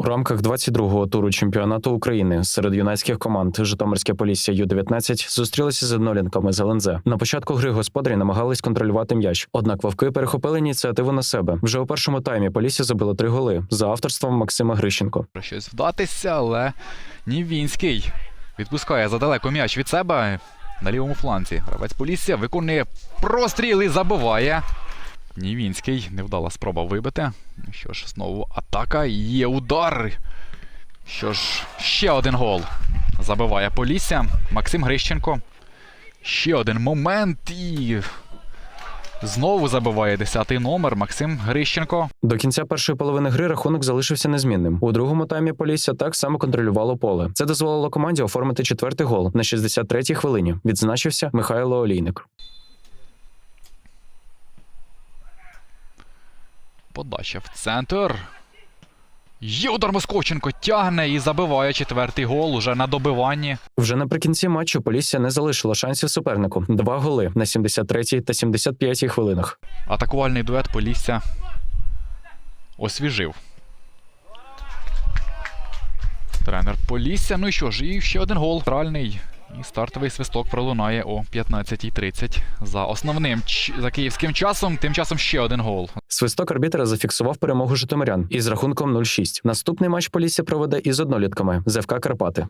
У рамках 22-го туру чемпіонату України серед юнацьких команд Житомирське Полісся Ю-19 зустрілися з однолінками з ЛНЗ. На початку гри господарі намагались контролювати м'яч, однак вовки перехопили ініціативу на себе. Вже у першому таймі Полісся забило три голи за авторством Максима Грищенко. Щось вдатися, але Нівінський відпускає задалеко м'яч від себе на лівому фланці. Гравець Полісся виконує простріл і забиває. Нівінський невдала спроба вибити. Що ж, знову атака. Є удар. Що ж, ще один гол. Забиває Полісся. Максим Грищенко. Ще один момент і. Знову забиває 10-й номер Максим Грищенко. До кінця першої половини гри рахунок залишився незмінним. У другому таймі Полісся так само контролювало поле. Це дозволило команді оформити четвертий гол на 63-й хвилині. Відзначився Михайло Олійник. Подача в центр. Юдар Московченко тягне і забиває четвертий гол уже на добиванні. Вже наприкінці матчу Полісся не залишило шансів супернику. Два голи на 73-й та 75-й хвилинах. Атакувальний дует Полісся освіжив. Тренер Полісся. Ну і що ж, і ще один гол. Центральний. І стартовий свисток пролунає о 15.30 за основним за київським часом. Тим часом ще один гол. Свисток арбітра зафіксував перемогу житомирян із рахунком 0-6. Наступний матч Полісся проведе із однолітками ЗФК Карпати.